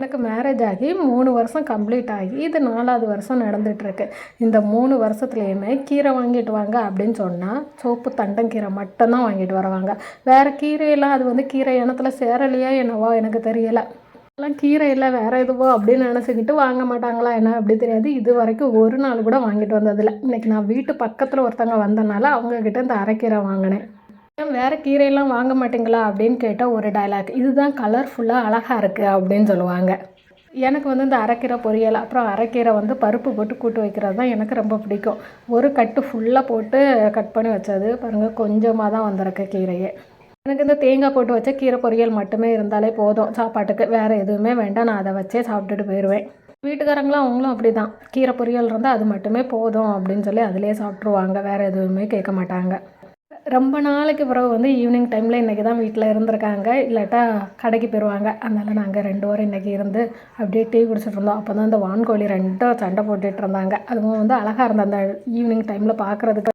எனக்கு மேரேஜ் ஆகி மூணு வருஷம் கம்ப்ளீட் ஆகி இது நாலாவது வருஷம் நடந்துகிட்ருக்கு இந்த மூணு வருஷத்துலேயுமே கீரை வாங்கிட்டு வாங்க அப்படின்னு சொன்னால் சோப்பு தண்டங்கீரை மட்டும்தான் வாங்கிட்டு வருவாங்க. வேறு கீரையெல்லாம் அது வந்து கீரை இனத்தில் சேரலையா என்னவோ எனக்கு தெரியலை. எல்லாம் கீரை இல்லை வேறு எதுவோ அப்படின்னு நினச்சிக்கிட்டு வாங்க மாட்டாங்களா என்ன அப்படி தெரியாது. இது வரைக்கும் ஒரு நாள் கூட வாங்கிட்டு வந்ததில்லை. இன்றைக்கி நான் வீட்டு பக்கத்தில் ஒருத்தவங்க வந்தனால அவங்கக்கிட்ட இந்த அரைக்கீரை வாங்கினேன். வேறு கீரையெல்லாம் வாங்க மாட்டீங்களா? அப்படின்னு கேட்டால் ஒரு டயலாக் இதுதான் கலர்ஃபுல்லாக அழகாக இருக்குது அப்படின்னு சொல்லுவாங்க. எனக்கு வந்து இந்த அரைக்கீரை பொரியல் அப்புறம் அரைக்கீரை வந்து பருப்பு போட்டு கூட்டு வைக்கிறது தான் எனக்கு ரொம்ப பிடிக்கும். ஒரு கட்டு ஃபுல்லாக போட்டு கட் பண்ணி வச்சது பாருங்கள் கொஞ்சமாக தான் வந்திருக்கு கீரையே. எனக்கு இந்த தேங்காய் போட்டு வச்ச கீரை பொரியல் மட்டுமே இருந்தாலே போதும் சாப்பாட்டுக்கு. வேறு எதுவுமே வேண்டாம் நான் அதை வச்சே சாப்பிட்டுட்டு போயிடுவேன் வீட்டுக்காரங்களும் அவங்களும் அப்படி தான் கீரை பொரியல் இருந்தால் அது மட்டுமே போதும் அப்படின்னு சொல்லி அதிலே சாப்பிட்ருவாங்க வேறு எதுவுமே கேட்க மாட்டாங்க. ரொம்ப நாளைக்கு பிறகு வந்து ஈவினிங் டைமில் இன்றைக்கி தான் வீட்டில் இருந்திருக்காங்க. இல்லாட்டா கடைக்கு போயிடுவாங்க அதனால் நாங்கள் ரெண்டு வாரம் இன்றைக்கி இருந்து அப்படியே டீ குடிச்சிட்டு இருந்தோம். அப்போ தான் இந்த வான்கோழி ரெண்டும் சண்டை போட்டுட்டு இருந்தாங்க. அதுவும் வந்து அழகாக இருந்த அந்த ஈவினிங் டைமில் பார்க்குறதுக்கு